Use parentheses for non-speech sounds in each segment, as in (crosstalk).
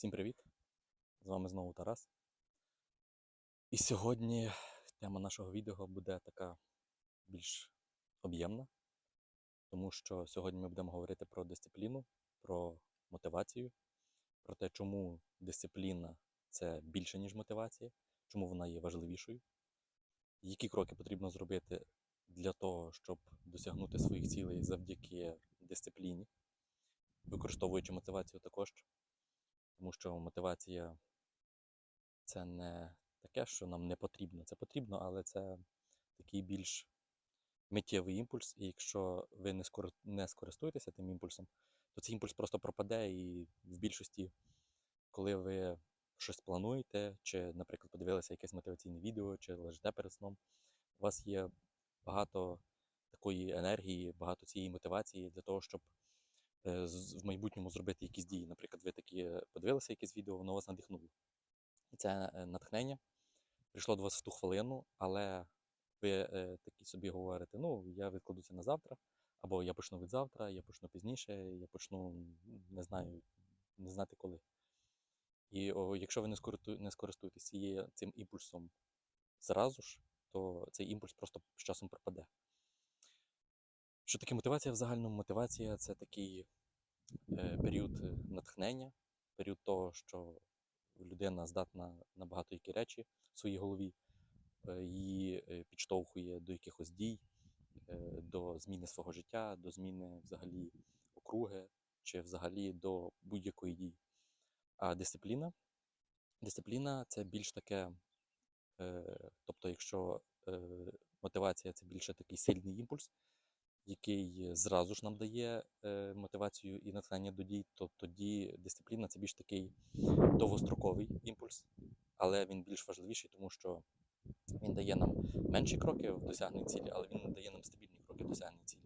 Всім привіт! З вами знову Тарас. І сьогодні тема нашого відео буде така більш об'ємна, тому що сьогодні ми будемо говорити про дисципліну, про мотивацію, про те, чому дисципліна це більше, ніж мотивація, чому вона є важливішою, які кроки потрібно зробити для того, щоб досягнути своїх цілей завдяки дисципліні, використовуючи мотивацію також. Тому що мотивація це не таке, що нам не потрібно. Це потрібно, але це такий більш миттєвий імпульс. І якщо ви не, скор... не скористуєтеся тим імпульсом, то цей імпульс просто пропаде. І в більшості, коли ви щось плануєте, чи, наприклад, подивилися якесь мотиваційне відео, чи лежите перед сном, у вас є багато такої енергії, багато цієї мотивації для того, щоб в майбутньому зробити якісь дії. Наприклад, ви такі е, подивилися якесь відео, воно вас надихнуло. І це е, натхнення прийшло до вас в ту хвилину, але ви е, такі собі говорите: ну, я відкладу це на завтра, або я почну від завтра, я почну пізніше, я почну не знаю, не знати коли. І о, якщо ви не, скориту- не скористуєтесь цим імпульсом зразу ж, то цей імпульс просто з часом пропаде. Що таке мотивація в загальному? Мотивація це такий е, період е, натхнення, період того, що людина здатна на багато які речі в своїй голові, е, її підштовхує до якихось дій, до зміни свого життя, до зміни взагалі округи чи взагалі до будь-якої дії. А дисципліна? Дисципліна це більш таке, тобто, якщо мотивація це більше такий сильний імпульс, який зразу ж нам дає е, мотивацію і натхнення до дій, то тоді дисципліна це більш такий довгостроковий імпульс, але він більш важливіший, тому що він дає нам менші кроки в досягненні цілі, але він дає нам стабільні кроки в досягненні цілі.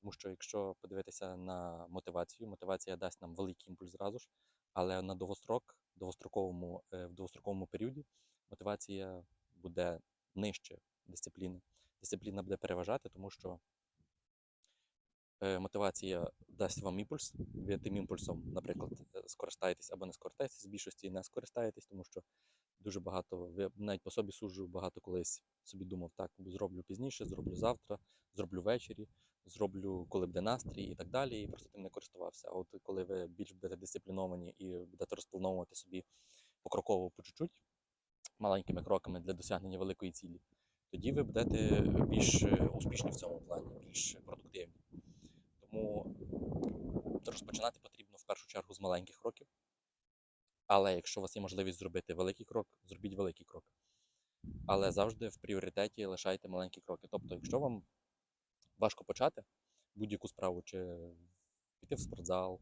Тому що якщо подивитися на мотивацію, мотивація дасть нам великий імпульс зразу ж, але на довгострок, довгостроковому, е, в довгостроковому періоді мотивація буде нижче дисципліни. Дисципліна буде переважати, тому що е, мотивація дасть вам імпульс. Ви тим імпульсом, наприклад, е, скористаєтесь або не скористаєтесь, з більшості не скористаєтесь, тому що дуже багато, ви навіть по собі суджу, багато колись собі думав, так, зроблю пізніше, зроблю завтра, зроблю ввечері, зроблю, коли буде настрій і так далі, і просто тим не користувався. А от коли ви більш будете дисципліновані і будете розплановувати собі покроково по чуть-чуть, маленькими кроками для досягнення великої цілі, тоді ви будете більш е, успішні в цьому плані, більш продуктивні. Тому розпочинати потрібно в першу чергу з маленьких кроків. Але якщо у вас є можливість зробити великий крок, зробіть великий крок. Але завжди в пріоритеті лишайте маленькі кроки. Тобто, якщо вам важко почати будь-яку справу, чи піти в спортзал,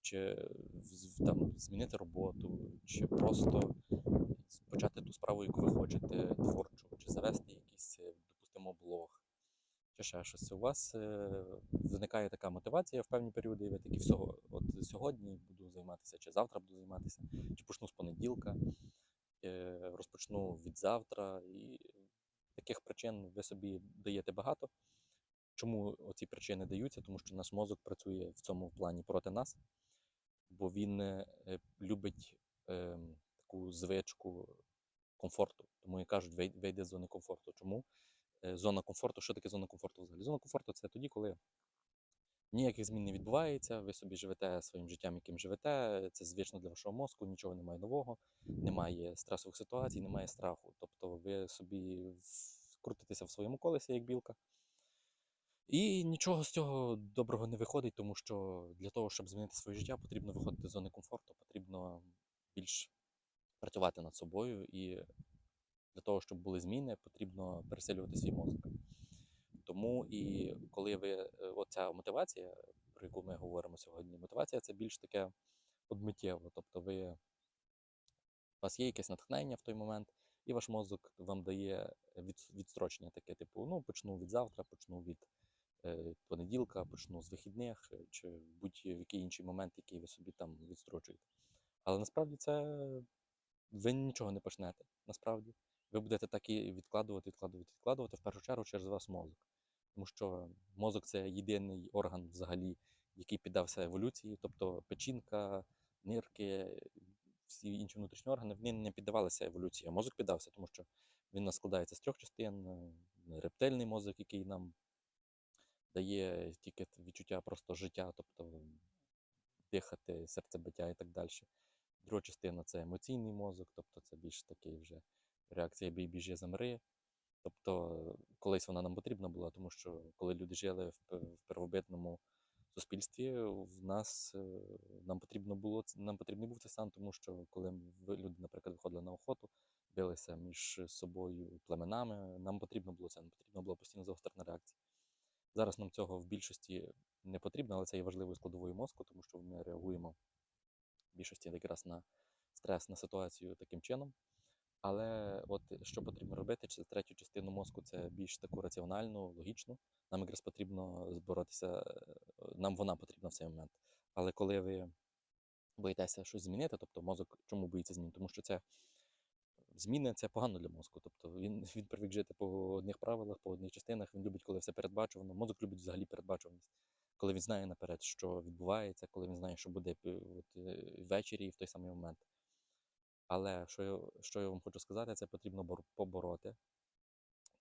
чи там, змінити роботу, чи просто почати ту справу, яку ви хочете, творчу, чи завести якийсь, допустимо, блог, чи ще щось. У вас е, виникає така мотивація в певні періоди, і ви такі всього, от сьогодні буду займатися, чи завтра буду займатися, чи почну з понеділка, е, розпочну від завтра. І таких причин ви собі даєте багато. Чому ці причини даються? Тому що наш мозок працює в цьому плані проти нас, бо він е, любить е, таку звичку комфорту. Тому і кажуть, «Вий- вийди з зони комфорту. Чому? Е, Зона комфорту, що таке зона комфорту взагалі? Зона комфорту це тоді, коли ніяких змін не відбувається, ви собі живете своїм життям, яким живете, це звично для вашого мозку, нічого немає нового, немає стресових ситуацій, немає страху. Тобто ви собі крутитеся в своєму колесі, як білка. І нічого з цього доброго не виходить, тому що для того, щоб змінити своє життя, потрібно виходити з зони комфорту, потрібно більш працювати над собою. І для того, щоб були зміни, потрібно пересилювати свій мозок. Тому і коли ви е, оця мотивація, про яку ми говоримо сьогодні, мотивація це більш таке одмиттєво. Тобто ви, у вас є якесь натхнення в той момент, і ваш мозок вам дає від, відстрочення таке, типу, ну, почну від завтра, почну від е, понеділка, почну з вихідних, е, чи будь-який інший момент, який ви собі там відстрочуєте. Але насправді це ви нічого не почнете. Насправді. Ви будете так і відкладувати, відкладувати, відкладувати в першу чергу через ваш мозок. Тому що мозок це єдиний орган взагалі, який піддався еволюції, тобто печінка, нирки, всі інші внутрішні органи вони не піддавалися еволюції, а мозок піддався, тому що він нас складається з трьох частин: рептильний мозок, який нам дає тільки відчуття просто життя, тобто дихати, серцебиття і так далі. Друга частина це емоційний мозок, тобто це більш такий вже реакція бій біжи замри. Тобто колись вона нам потрібна була, тому що коли люди жили в, в первобитному суспільстві, в нас е, нам потрібно було нам потрібний був цей стан, тому що коли люди, наприклад, виходили на охоту, билися між собою племенами, нам потрібно було це, нам потрібна була постійно загострена реакція. Зараз нам цього в більшості не потрібно, але це є важливою складовою мозку, тому що ми реагуємо в більшості якраз на стрес, на ситуацію таким чином. Але от що потрібно робити, це третю частину мозку це більш таку раціональну, логічну. Нам якраз потрібно боротися, е, нам вона потрібна в цей момент. Але коли ви боїтеся щось змінити, тобто мозок чому боїться змін? Тому що це зміни це погано для мозку. Тобто він, він привик жити по одних правилах, по одних частинах. Він любить, коли все передбачувано. Мозок любить взагалі передбачуваність. Коли він знає наперед, що відбувається, коли він знає, що буде е, от, е, ввечері і в той самий момент. Але що я, що я вам хочу сказати, це потрібно побороти,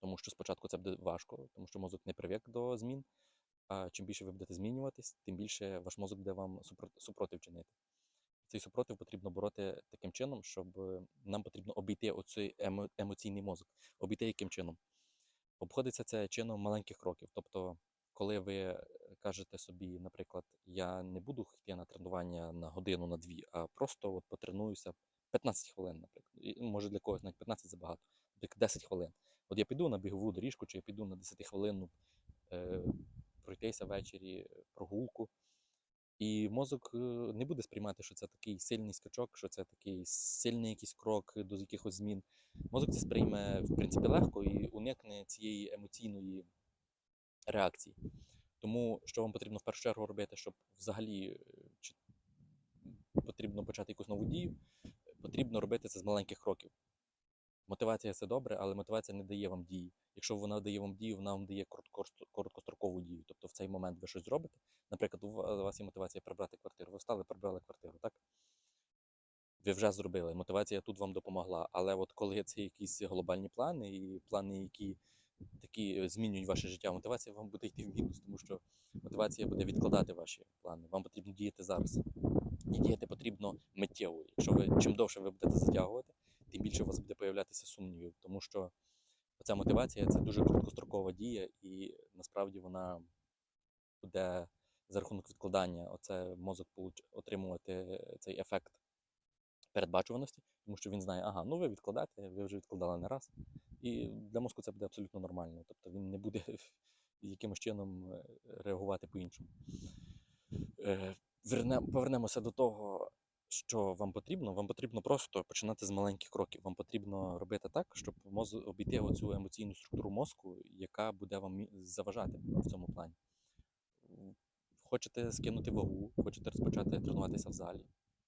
тому що спочатку це буде важко, тому що мозок не привик до змін. А чим більше ви будете змінюватись, тим більше ваш мозок буде вам супротив чинити. Цей супротив потрібно бороти таким чином, щоб е, нам потрібно обійти оцей емоційний мозок. Обійти яким чином? Обходиться це чином маленьких кроків. Тобто, коли ви кажете собі, наприклад, я не буду йти на тренування на годину, на дві, а просто от потренуюся 15 хвилин, наприклад. І, може для когось навіть 15 забагато, як 10 хвилин. От я піду на бігову доріжку, чи я піду на 10 хвилинну е, пройтися ввечері прогулку. І мозок е, не буде сприймати, що це такий сильний скачок, що це такий сильний якийсь крок до якихось змін. Мозок це сприйме в принципі легко і уникне цієї емоційної реакції. Тому що вам потрібно в першу чергу робити, щоб взагалі е, чи потрібно почати якусь нову дію, потрібно робити це з маленьких кроків. Мотивація це добре, але мотивація не дає вам дії. Якщо вона дає вам дію, вона вам дає коротко- короткострокову дію. Тобто в цей момент ви щось зробите. Наприклад, у вас є мотивація прибрати квартиру. Ви встали, прибрали квартиру, так? Ви вже зробили. Мотивація тут вам допомогла. Але от коли це якісь глобальні плани і плани, які такі е, змінюють ваше життя, мотивація вам буде йти в мінус, тому що мотивація буде відкладати ваші плани. Вам потрібно діяти зараз. І діяти потрібно миттєво. Якщо ви чим довше ви будете затягувати, тим більше у вас буде появлятися сумнівів, тому що ця мотивація це дуже короткострокова дія, і насправді вона буде за рахунок відкладання, оце мозок отримувати цей ефект передбачуваності, тому що він знає, ага, ну ви відкладаєте, ви вже відкладали не раз. І для мозку це буде абсолютно нормально. Тобто він не буде (laughs) якимось чином е, реагувати по-іншому. Верне- Повернемося до того, що вам потрібно. Вам потрібно просто починати з маленьких кроків. Вам потрібно робити так, щоб обійти оцю емоційну структуру мозку, яка буде вам заважати в цьому плані. Хочете скинути вагу, хочете розпочати тренуватися в залі.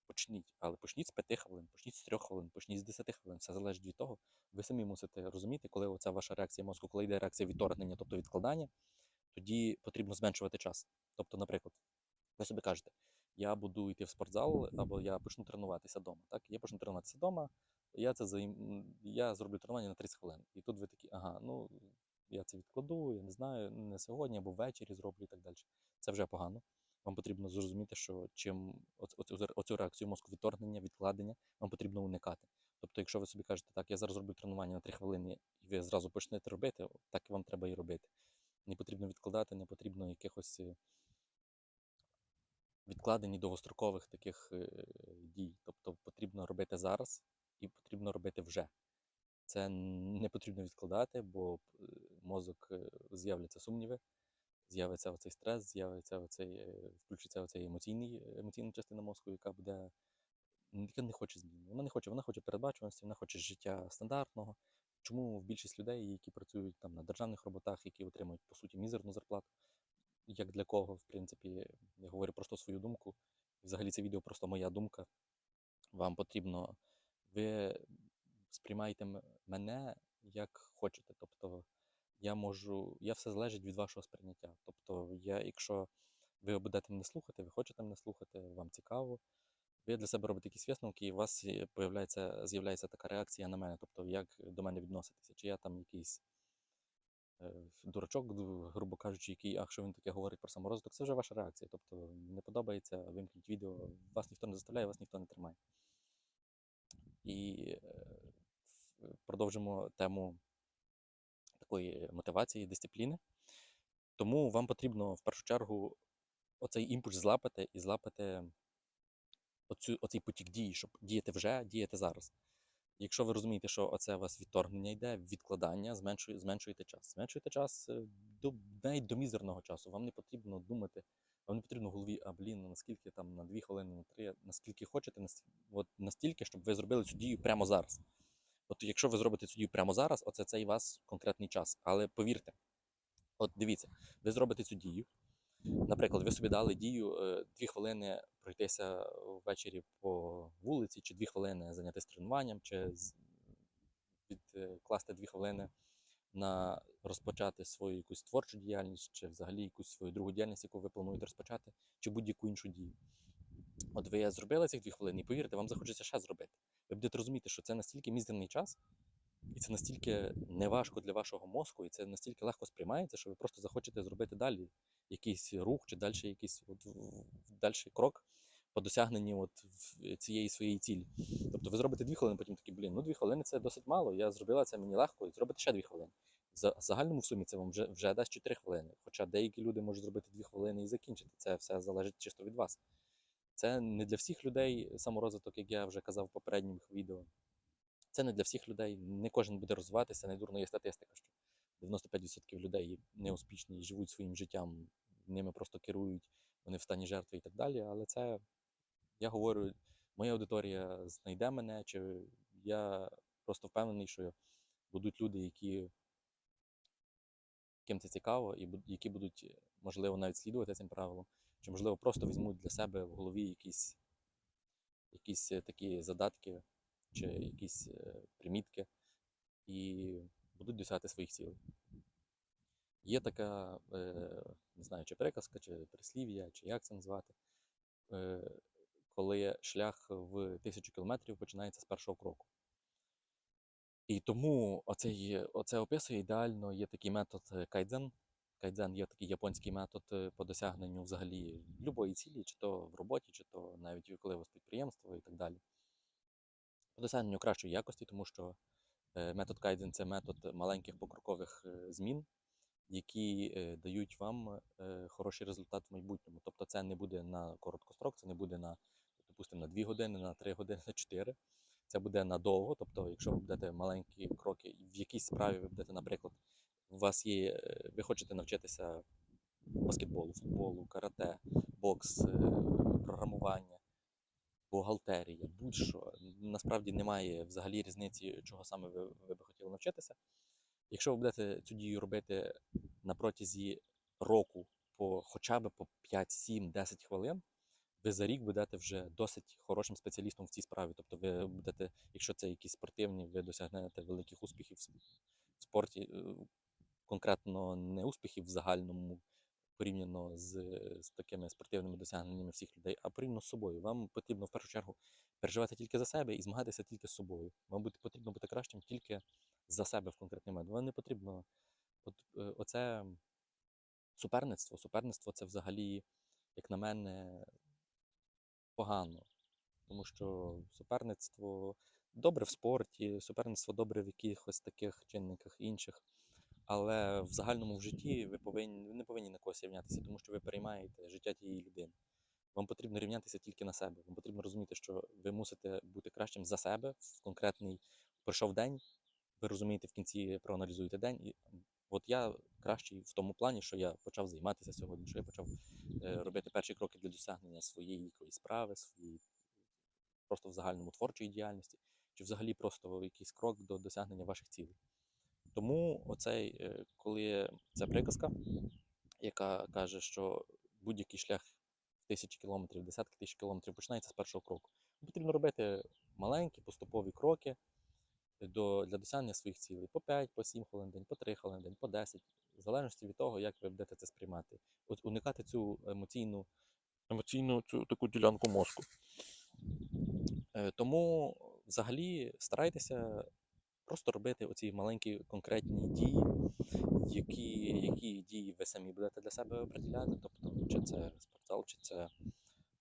Почніть, але почніть з 5 хвилин, почніть з 3 хвилин, почніть з 10 хвилин. Все залежить від того. Ви самі мусите розуміти, коли оця ваша реакція мозку, коли йде реакція відторгнення, тобто відкладання, тоді потрібно зменшувати час. Тобто, наприклад, ви собі кажете, я буду йти в спортзал, або я почну тренуватися вдома. Так? Я почну тренуватися вдома, я це заїм... я зроблю тренування на 30 хвилин. І тут ви такі, ага, ну я це відкладу, я не знаю, не сьогодні або ввечері зроблю і так далі. Це вже погано. Вам потрібно зрозуміти, що чим оцю, реакцію мозку відторгнення, відкладення, вам потрібно уникати. Тобто, якщо ви собі кажете, так, я зараз зроблю тренування на 3 хвилини, і ви зразу почнете робити, так вам треба і робити. Не потрібно відкладати, не потрібно якихось е, відкладені довгострокових таких е, дій. Тобто потрібно робити зараз і потрібно робити вже. Це не потрібно відкладати, бо е, мозок е, з'являться сумніви, з'явиться оцей стрес, з'явиться оцей, включиться оцей емоційний, емоційна частина мозку, яка буде яка не хоче змін. Вона не хоче, вона хоче передбачуваності, вона хоче життя стандартного. Чому більшість людей, які працюють там на державних роботах, які отримують по суті мізерну зарплату, як для кого, в принципі, я говорю просто свою думку. Взагалі це відео просто моя думка. Вам потрібно, ви сприймаєте мене як хочете. Тобто я можу, я все залежить від вашого сприйняття. Тобто, я, якщо ви будете мене слухати, ви хочете мене слухати, вам цікаво, ви для себе робите якісь висновки, і у вас е, з'являється така реакція на мене, тобто як до мене відноситися, чи я там якийсь дурачок, грубо кажучи, який, ах, що він таке говорить про саморозвиток, це вже ваша реакція. Тобто не подобається, вимкніть відео, вас ніхто не заставляє, вас ніхто не тримає. І е, продовжимо тему такої мотивації, дисципліни. Тому вам потрібно в першу чергу оцей імпульс злапати і злапати оцю, оцей потік дії, щоб діяти вже, діяти зараз. Якщо ви розумієте, що оце у вас відторгнення йде, відкладання, зменшує, зменшуєте час. Зменшуєте час е, до навіть до мізерного часу. Вам не потрібно думати, вам не потрібно в голові, а блін, ну наскільки там на 2 хвилини, на 3, наскільки хочете, от настільки, щоб ви зробили цю дію прямо зараз. От якщо ви зробите цю дію прямо зараз, оце цей вас конкретний час. Але повірте, от дивіться, ви зробите цю дію. Наприклад, ви собі дали дію е, дві хвилини пройтися ввечері по вулиці, чи дві хвилини зайнятися тренуванням, чи відкласти дві хвилини на розпочати свою якусь творчу діяльність, чи взагалі якусь свою другу діяльність, яку ви плануєте розпочати, чи будь-яку іншу дію. От ви зробили цих дві хвилини, і повірте, вам захочеться ще зробити. Ви будете розуміти, що це настільки мізерний час, і це настільки неважко для вашого мозку, і це настільки легко сприймається, що ви просто захочете зробити далі якийсь рух чи далі якийсь от, далі крок по досягненні от цієї своєї цілі. Тобто ви зробите дві хвилини, потім такі, блін, ну дві хвилини це досить мало. Я зробила це мені легко, і зробите ще дві хвилини. За загальному в сумі це вам вже, вже дасть 4 хвилини. Хоча деякі люди можуть зробити дві хвилини і закінчити. Це все залежить чисто від вас. Це не для всіх людей саморозвиток, як я вже казав в попередніх відео. Це не для всіх людей. Не кожен буде розвиватися. Недурно є статистика, що 95% людей неуспішні живуть своїм життям, ними просто керують, вони в стані жертви і так далі. Але це я говорю, моя аудиторія знайде мене, чи я просто впевнений, що будуть люди, які яким це цікаво, і які будуть, можливо, навіть слідувати цим правилам, чи, можливо, просто візьмуть для себе в голові якісь, якісь е, такі задатки чи якісь е, примітки і будуть досягати своїх цілей. Є така, е, не знаю, чи приказка, чи прислів'я, чи як це назвати, е, коли шлях в тисячу кілометрів починається з першого кроку. І тому оцей, оце описує ідеально. Є такий метод кайдзен. Кайдзен є такий японський метод по досягненню взагалі любої цілі, чи то в роботі, чи то навіть коли у вас підприємство і так далі. По досягненню кращої якості, тому що е, метод кайдзен це метод маленьких покрокових е, змін, які е, дають вам хороший результат в майбутньому. Тобто це не буде на короткострок, це не буде на, допустимо, на 2 години, на 3 години, на 4. Це буде надовго. Тобто, якщо ви будете маленькі кроки, в якійсь справі ви будете, наприклад, у вас є, ви хочете навчитися баскетболу, футболу, карате, бокс, програмування, бухгалтерія, будь-що. Насправді немає взагалі різниці, чого саме ви, ви би хотіли навчитися. Якщо ви будете цю дію робити на протязі року по хоча б по 5, 7, 10 хвилин, ви за рік будете вже досить хорошим спеціалістом в цій справі. Тобто ви будете, якщо це якісь спортивні, ви досягнете великих успіхів в спорті, е, конкретно не успіхів в загальному порівняно з, з такими спортивними досягненнями всіх людей, а порівняно з собою. Вам потрібно в першу чергу переживати тільки за себе і змагатися тільки з собою. Вам буде потрібно бути кращим тільки за себе в конкретний момент. Вам не потрібно от, е, оце суперництво. Суперництво це взагалі, як на мене, погано. Тому що суперництво добре в спорті, суперництво добре в якихось таких чинниках інших. Але в загальному в житті ви повинні ви не повинні на когось рівнятися, тому що ви переймаєте життя тієї людини. Вам потрібно рівнятися тільки на себе. Вам потрібно розуміти, що ви мусите бути кращим за себе в конкретний пройшов день. Ви розумієте, в кінці проаналізуєте день. І от я кращий в тому плані, що я почав займатися сьогодні, що я почав е, робити перші кроки для досягнення своєї якоїсь справи, своєї просто в загальному творчої діяльності, чи взагалі просто якийсь крок до досягнення ваших цілей. Тому оцей, е, коли ця приказка, яка каже, що будь-який шлях тисячі кілометрів, десятки тисяч кілометрів починається з першого кроку. Потрібно робити маленькі поступові кроки до, для досягнення своїх цілей по 5, по 7 хвилин день, по 3 хвилини в день, по 10, в залежності від того, як ви будете це сприймати. От уникати цю емоційну, емоційну цю таку ділянку мозку. Е, Тому взагалі старайтеся просто робити оці маленькі конкретні дії, які, які дії ви самі будете для себе определяти. Тобто, чи це спортзал, чи це.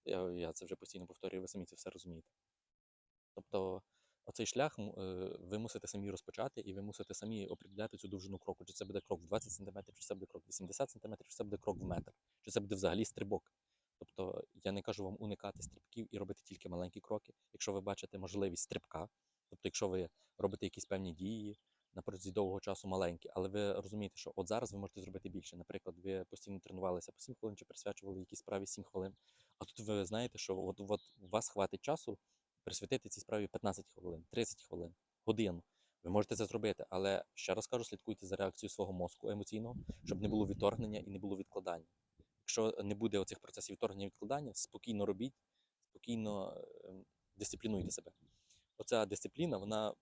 Я, я це вже постійно повторюю, ви самі це все розумієте. Тобто, оцей шлях е, ви мусите самі розпочати, і ви мусите самі определяти цю довжину кроку. Чи це буде крок в 20 см, чи це буде крок в 80 см, чи це буде крок в метр, чи це буде взагалі стрибок. Тобто я не кажу вам уникати стрибків і робити тільки маленькі кроки. Якщо ви бачите можливість стрибка, тобто, якщо ви робите якісь певні дії на протязі довгого часу маленькі, але ви розумієте, що от зараз ви можете зробити більше. Наприклад, ви постійно тренувалися по 7 хвилин чи присвячували якійсь справі 7 хвилин. А тут ви знаєте, що от, от у вас хватить часу присвятити цій справі 15 хвилин, 30 хвилин, годину. Ви можете це зробити, але ще раз кажу, слідкуйте за реакцією свого мозку емоційного, щоб не було відторгнення і не було відкладання. Якщо не буде оцих процесів відторгнення і відкладання, спокійно робіть, спокійно ем, дисциплінуйте себе. Оця дисципліна, вона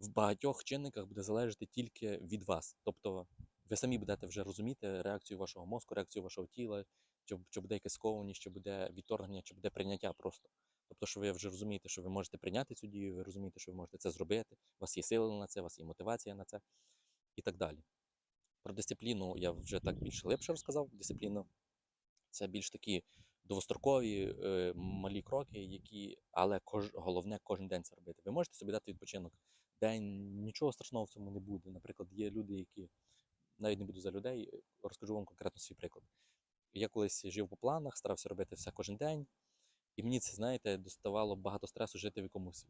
в багатьох чинниках буде залежати тільки від вас. Тобто ви самі будете вже розуміти реакцію вашого мозку, реакцію вашого тіла, чи, чи буде якась скованість, чи буде відторгнення, чи буде прийняття просто. Тобто, що ви вже розумієте, що ви можете прийняти цю дію, ви розумієте, що ви можете це зробити, у вас є сили на це, у вас є мотивація на це і так далі. Про дисципліну я вже так більш глибше розказав. Дисципліна це більш такі довгострокові е, малі кроки, які, але кож, головне кожен день це робити. Ви можете собі дати відпочинок. День нічого страшного в цьому не буде. Наприклад, є люди, які навіть не буду за людей, розкажу вам конкретно свій приклад. Я колись жив по планах, старався робити все кожен день. І мені це, знаєте, доставало багато стресу жити в якомусь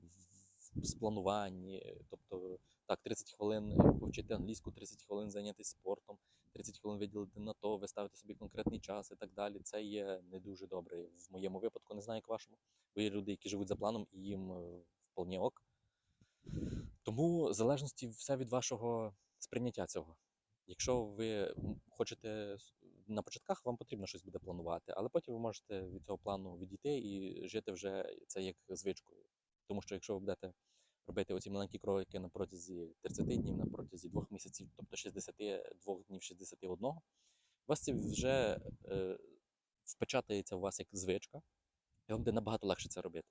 сплануванні. Тобто, так, 30 хвилин повчити англійську, 30 хвилин зайнятися спортом, 30 хвилин виділити на то, ви ставите собі конкретний час і так далі. Це є не дуже добре. В моєму випадку не знаю, як вашому. Бо є люди, які живуть за планом, і їм е, вполне ок. Тому в залежності все від вашого сприйняття цього. Якщо ви хочете на початках, вам потрібно щось буде планувати, але потім ви можете від цього плану відійти і жити вже це як звичкою. Тому що якщо ви будете робити оці маленькі кроки на протязі 30 днів, на протязі двох місяців, тобто 62 днів 61, у вас це вже е, впечатається у вас як звичка, і вам буде набагато легше це робити.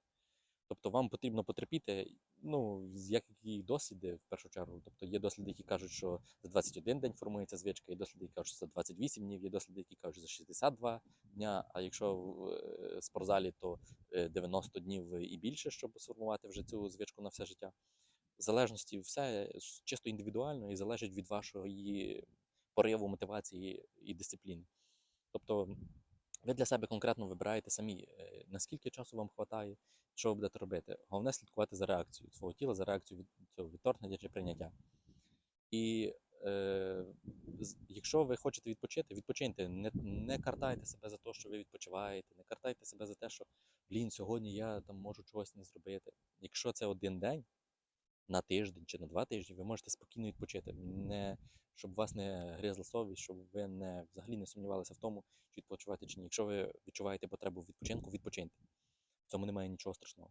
Тобто вам потрібно потерпіти, ну, з- як і досліди в першу чергу. Тобто є досліди, які кажуть, що за 21 день формується звичка, є досліди, які кажуть, що за 28 днів, є досліди, які кажуть, що за 62 дня. А якщо в е, спортзалі, то е, 90 днів і більше, щоб сформувати вже цю звичку на все життя. В залежності все чисто індивідуально і залежить від вашої пориву, мотивації і дисципліни. Тобто ви для себе конкретно вибираєте самі, е, наскільки часу вам вистачає, що ви будете робити. Головне слідкувати за реакцією свого тіла, за реакцією від цього відторгнення чи прийняття. І е, якщо ви хочете відпочити, відпочиньте. Не, не картайте себе за те, що ви відпочиваєте, не картайте себе за те, що блін, сьогодні я там можу чогось не зробити. Якщо це один день на тиждень чи на два тижні, ви можете спокійно відпочити. Не, щоб вас не гризла совість, щоб ви не взагалі не сумнівалися в тому, чи відпочивати чи ні. Якщо ви відчуваєте потребу в відпочинку, відпочиньте. В цьому немає нічого страшного.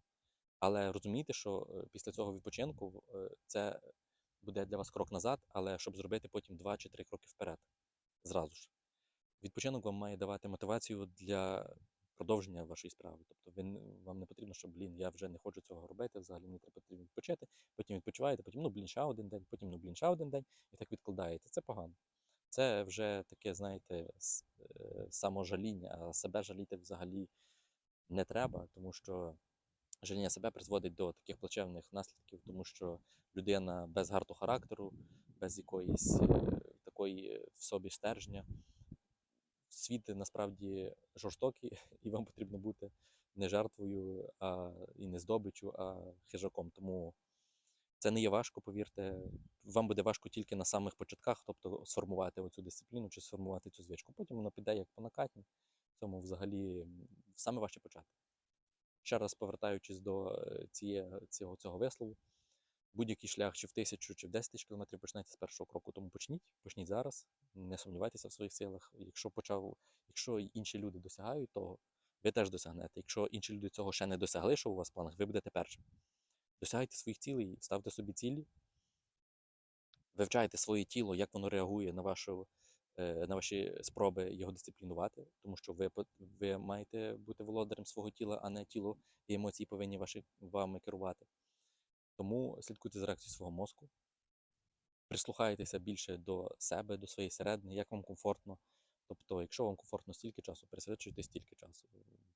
Але розумійте, що е, після цього відпочинку е, це буде для вас крок назад, але щоб зробити потім два чи три кроки вперед. Зразу ж. Відпочинок вам має давати мотивацію для продовження вашої справи. Тобто ви, вам не потрібно, що блін, я вже не хочу цього робити, взагалі мені треба потрібно відпочити, потім відпочиваєте, потім ну блін, ще один день, потім ну блін, ще один день, і так відкладаєте. Це погано. Це вже таке, знаєте, е, саможаління, а себе жаліти взагалі не треба, тому що жаління себе призводить до таких плачевних наслідків, тому що людина без гарту характеру, без якоїсь е, такої в собі стержня. Світ насправді жорстокий, (laughs) і вам потрібно бути не жертвою, а і не здобиччю, а хижаком. Тому це не є важко, повірте. Вам буде важко тільки на самих початках, тобто сформувати оцю дисципліну чи сформувати цю звичку. Потім воно піде як по накатні. Цьому взагалі саме важче почати. Ще раз повертаючись до е, ціє, цього, цього вислову, будь-який шлях чи в тисячу, чи в 10 тисяч кілометрів почнете з першого кроку, тому почніть, почніть зараз, не сумнівайтеся в своїх силах. Якщо почав, якщо інші люди досягають того, ви теж досягнете. Якщо інші люди цього ще не досягли, що у вас в планах, ви будете першим. Досягайте своїх цілей, ставте собі цілі, вивчайте своє тіло, як воно реагує на вашу е, на ваші спроби його дисциплінувати, тому що ви, ви маєте бути володарем свого тіла, а не тіло і емоції повинні ваші, вами керувати. Тому слідкуйте за реакцією свого мозку, прислухайтеся більше до себе, до своєї середини, як вам комфортно. Тобто, якщо вам комфортно стільки часу, присвячуйте стільки часу.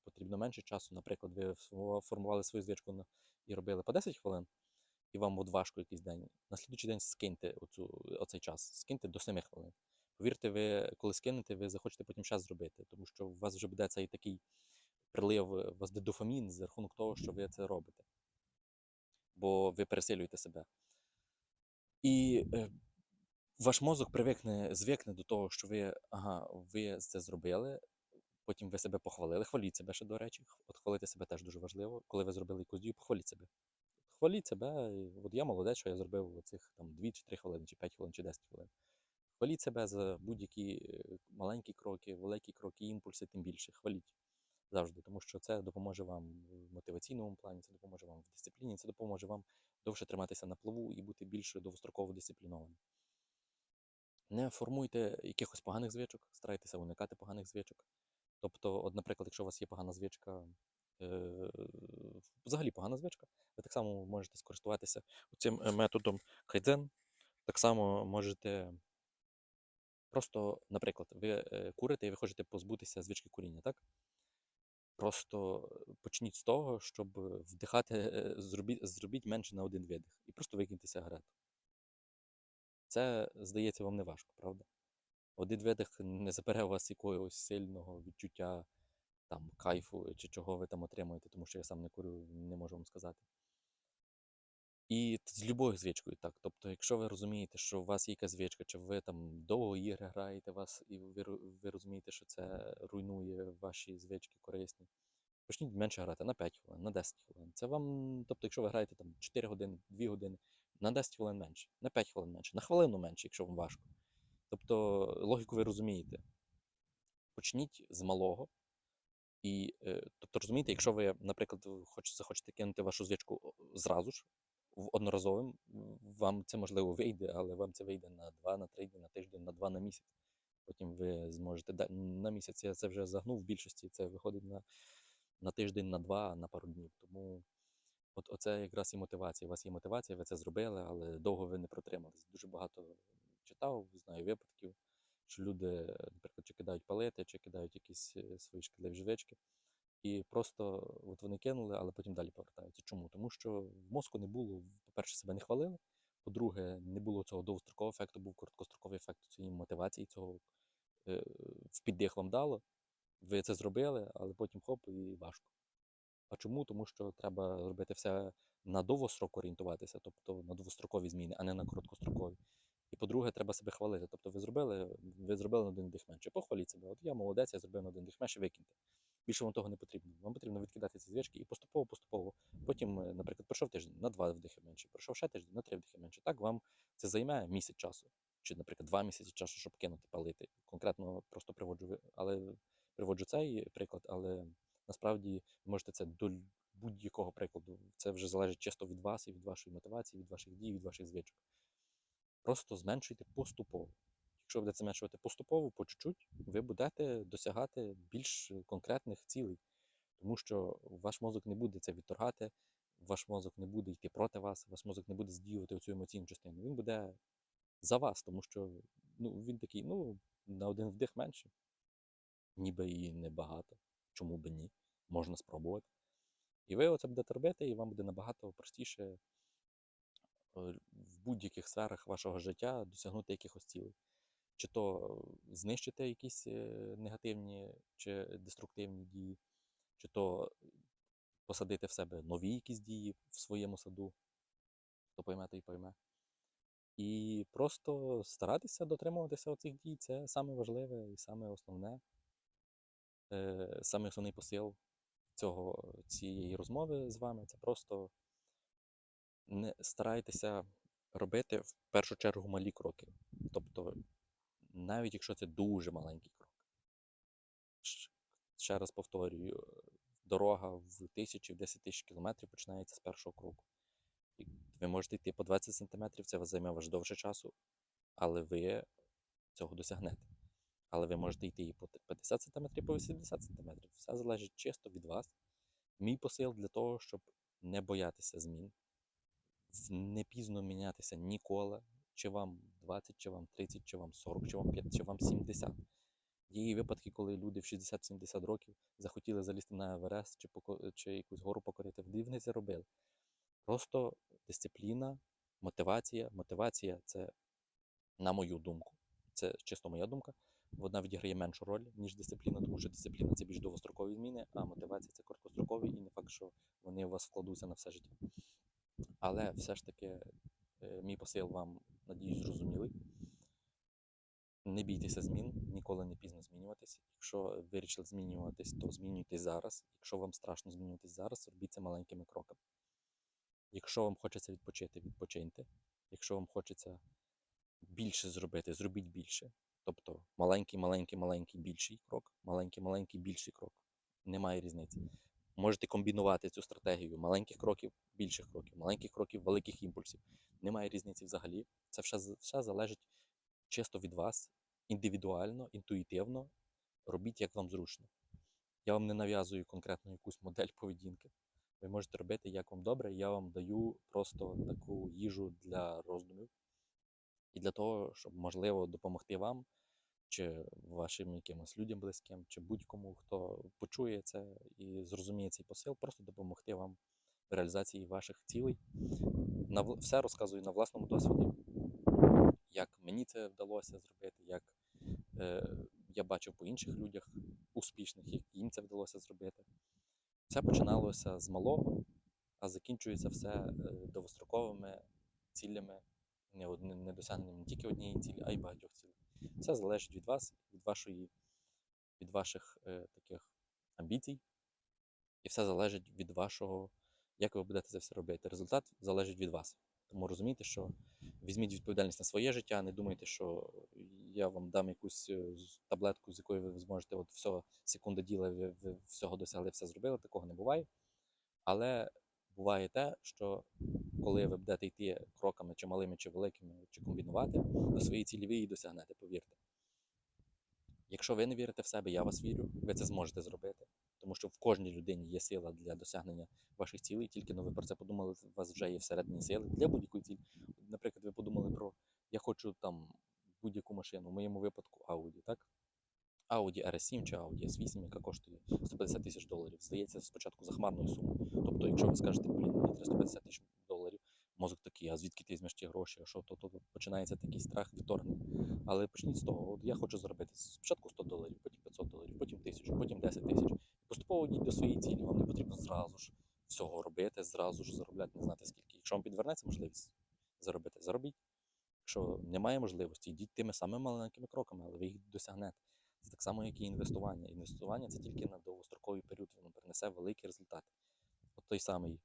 Потрібно менше часу. Наприклад, ви формували свою звичку і робили по 10 хвилин, і вам от важко якийсь день. На слідуючий день скиньте оцю, оцей час, скиньте до 7 хвилин. Повірте, ви, коли скинете, ви захочете потім час зробити, тому що у вас вже буде цей такий прилив, у вас буде дофамін за рахунок того, що ви це робите. Бо ви пересилюєте себе. І е, ваш мозок привикне, звикне до того, що ви, ага, ви це зробили, потім ви себе похвалили. Хваліть себе ще, до речі. От хвалити себе теж дуже важливо. Коли ви зробили якусь дію, похваліть себе. Хваліть себе. От я молодець, що я зробив оцих там 2 чи 3 хвилини, чи 5 хвилин, чи 10 хвилин. Хваліть себе за будь-які е, маленькі кроки, великі кроки, імпульси, тим більше. Хваліть завжди, тому що це допоможе вам в мотиваційному плані, це допоможе вам в дисципліні, це допоможе вам довше триматися на плаву і бути більш довгостроково дисциплінованим. Не формуйте якихось поганих звичок, старайтеся уникати поганих звичок. Тобто, от, наприклад, якщо у вас є погана звичка, е, взагалі погана звичка, ви так само можете скористуватися цим методом кайдзен. Так само можете просто, наприклад, ви е, курите і ви хочете позбутися звички куріння, так? Просто почніть з того, щоб вдихати, е, зробіть, зробіть менше на один видих і просто викиньте сигарету. Це, здається, вам не важко, правда? Один видих не забере у вас якогось сильного відчуття там, кайфу чи чого ви там отримуєте, тому що я сам не курю, не можу вам сказати. І з любою звичкою так. Тобто, якщо ви розумієте, що у вас є якась звичка, чи ви там довго ігри граєте вас, і ви, ви розумієте, що це руйнує ваші звички корисні, почніть менше грати на 5 хвилин, на 10 хвилин. Це вам, тобто, якщо ви граєте там 4 години, 2 години, на 10 хвилин менше, на 5 хвилин менше, на хвилину менше, якщо вам важко. Тобто логіку ви розумієте. Почніть з малого. І, е, тобто, розумієте, якщо ви, наприклад, захочете кинути вашу звичку зразу ж, одноразовим, вам це можливо вийде, але вам це вийде на 2, на 3 дні, на тиждень, на 2 на місяць. Потім ви зможете на місяць. Я це вже загнув в більшості. Це виходить на, на тиждень, на два, на пару днів. Тому от оце якраз і мотивація. У вас є мотивація, ви це зробили, але довго ви не протримались. Дуже багато читав, знаю випадків, що люди, наприклад, чи кидають палити, чи кидають якісь е, свої шкідливі звички. І просто от вони кинули, але потім далі повертаються. Чому? Тому що в мозку не було, по-перше, себе не хвалили. По-друге, не було цього довгострокового ефекту, був короткостроковий ефект цієї мотивації, цього е, в піддих вам дало. Ви це зробили, але потім хоп і важко. А чому? Тому що треба робити все на довгострок орієнтуватися, тобто на довгострокові зміни, а не на короткострокові. І по-друге, треба себе хвалити. Тобто ви зробили, ви зробили на один дих менше. Похваліть себе. От я молодець, я зробив на один дих менше, викиньте. Більше вам того не потрібно. Вам потрібно відкидати ці звички і поступово, поступово. Потім, е, наприклад, пройшов тиждень на два вдихи менше, пройшов ще тиждень на три вдихи менше. Так вам це займе місяць часу, чи, наприклад, два місяці часу, щоб кинути палити. Конкретно просто приводжу, але приводжу цей приклад, але насправді ви можете це до будь-якого прикладу. Це вже залежить чисто від вас і від вашої мотивації, від ваших дій, від ваших звичок. Просто зменшуйте поступово. Якщо ви будете зменшувати поступово, по чуть-чуть, ви будете досягати більш конкретних цілей. Тому що ваш мозок не буде це відторгати, ваш мозок не буде йти проти вас, ваш мозок не буде здіювати цю емоційну частину. Він буде за вас, тому що ну, він такий, ну, на один вдих менше, ніби і небагато. Чому би ні? Можна спробувати. І ви оце будете робити, і вам буде набагато простіше е, в будь-яких сферах вашого життя досягнути якихось цілей. Чи то знищити якісь е, негативні чи деструктивні дії, чи то посадити в себе нові якісь дії в своєму саду, хто пойме, той пойме. І просто старатися дотримуватися цих дій це саме важливе і саме основне, е, саме основний посил цього, цієї розмови з вами. Це просто не старайтеся робити в першу чергу малі кроки. Тобто, навіть якщо це дуже маленький крок. Ще раз повторюю, дорога в тисячі, в 10 тисяч кілометрів починається з першого кроку. Ви можете йти по 20 сантиметрів, це займе ваш довше часу, але ви цього досягнете. Але ви можете йти і по 50 см, і по 80 см. Все залежить чисто від вас. Мій посил для того, щоб не боятися змін, не пізно мінятися ніколи, чи вам 20, чи вам 30, чи вам 40, чи вам 5, чи вам 70. Є випадки, коли люди в 60-70 років захотіли залізти на Еверест чи, чи якусь гору покорити. Вони це робили? Просто дисципліна, мотивація. Мотивація це, на мою думку, це чисто моя думка. Вона відіграє меншу роль, ніж дисципліна, тому що дисципліна це більш довгострокові зміни, а мотивація це короткострокові, і не факт, що вони у вас вкладуться на все життя. Але все ж таки, е, мій посил вам, надіюсь, зрозумілий. Не бійтеся змін, ніколи не пізно змінюватись. Якщо вирішили змінюватись, то змінюйтесь зараз. Якщо вам страшно змінюватись зараз, робіть це маленькими кроками. Якщо вам хочеться відпочити, відпочиньте. Якщо вам хочеться більше зробити, зробіть більше. Тобто маленький, маленький, маленький, більший крок, маленький, маленький, більший крок. Немає різниці. Можете комбінувати цю стратегію маленьких кроків, більших кроків, маленьких кроків, великих імпульсів. Немає різниці взагалі. Це все, все залежить чисто від вас, індивідуально, інтуїтивно. Робіть, як вам зручно. Я вам не нав'язую конкретно якусь модель поведінки. Ви можете робити, як вам добре. Я вам даю просто таку їжу для роздумів і для того, щоб можливо допомогти вам чи вашим якимось людям близьким, чи будь-кому, хто почує це і зрозуміє цей посил, просто допомогти вам в реалізації ваших цілей. На все розказую на власному досвіді, як мені це вдалося зробити, як е, я бачив по інших людях успішних, як їм це вдалося зробити. Все починалося з малого, а закінчується все е, довгостроковими цілями, не, не досягненням не тільки однієї цілі, а й багатьох цілей. Все залежить від вас, від вашої, від ваших е, таких амбіцій, і все залежить від вашого, як ви будете це все робити. Результат залежить від вас. Тому розумійте, що візьміть відповідальність на своє життя, не думайте, що я вам дам якусь е, таблетку, з якої ви зможете от всього секунди діла, ви всього досягли, все зробили. Такого не буває. Але буває те, що коли ви будете йти кроками, чи малими, чи великими, чи комбінувати, до своєї цілі ви її досягнете, повірте. Якщо ви не вірите в себе, я вас вірю, ви це зможете зробити. Тому що в кожній людині є сила для досягнення ваших цілей. Тільки ну, ви про це подумали, у вас вже є всередині сили для будь-якої цілі. Наприклад, ви подумали про я хочу там будь-яку машину, в моєму випадку Audi, так? Audi RS7 чи Audi S8, яка коштує 150 тисяч доларів. Здається, спочатку захмарною сумою. Тобто, якщо ви скажете, блін, мені треба 150 тисяч мозок такий, а звідки ти візьмеш ті гроші, а що то, то, то починається такий страх відторгнення. Але почніть з того, от я хочу заробити спочатку 100 доларів, потім 500 доларів, потім 1000, потім 10 тисяч. Поступово йдіть до своєї цілі, вам не потрібно зразу ж всього робити, зразу ж заробляти, не знати скільки. Якщо вам підвернеться можливість заробити, заробіть. Якщо немає можливості, йдіть тими самими маленькими кроками, але ви їх досягнете. Це так само, як і інвестування. Інвестування це тільки на довгостроковий період, воно принесе великі результати. От той самий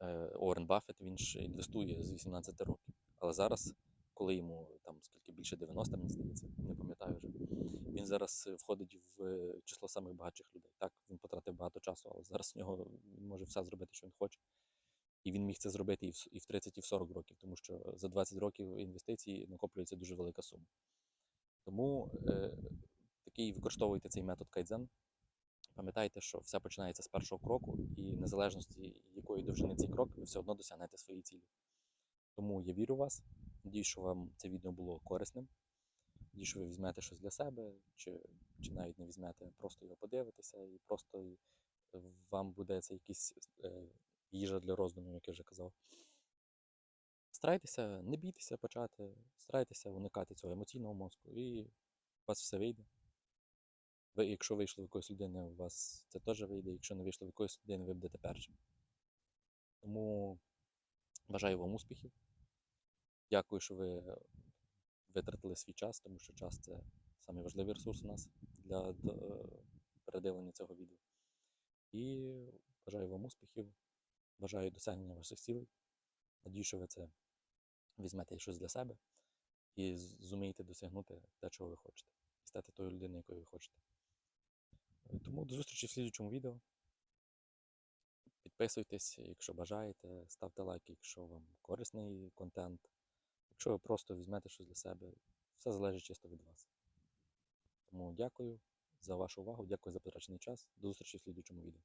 е, Уоррен Баффет, він ж інвестує з 18 років. Але зараз, коли йому там скільки більше 90, мені здається, не пам'ятаю вже, він зараз входить в е, число самих багатших людей. Так, він потратив багато часу, але зараз в нього він може все зробити, що він хоче. І він міг це зробити і в 30, і в 40 років, тому що за 20 років інвестицій накоплюється дуже велика сума. Тому е, такий використовуйте цей метод кайдзен. Пам'ятайте, що все починається з першого кроку, і незалежності якої довжини цей крок, ви все одно досягнете свої цілі. Тому я вірю в вас. Надіюсь, що вам це відео було корисним. Надіюсь, що ви візьмете щось для себе, чи, чи навіть не візьмете, просто його подивитеся, і просто вам буде це якийсь е, їжа для роздумів, як я вже казав. Старайтеся, не бійтеся почати, старайтеся уникати цього емоційного мозку, і у вас все вийде. Ви, якщо вийшло в якоїсь людини, у вас це теж вийде. Якщо не вийшло в якоїсь людини, ви будете першим. Тому бажаю вам успіхів. Дякую, що ви витратили свій час, тому що час це найважливіший ресурс у нас для е, передивлення цього відео. І бажаю вам успіхів, бажаю досягнення ваших цілей. Надію, що ви це візьмете щось для себе і зумієте досягнути те, чого ви хочете, і стати тою людиною, якою ви хочете. Тому до зустрічі в слідчому відео. Підписуйтесь, якщо бажаєте, ставте лайки, якщо вам корисний контент. Якщо ви просто візьмете щось для себе, все залежить чисто від вас. Тому дякую за вашу увагу, дякую за потрачений час. До зустрічі в слідчому відео.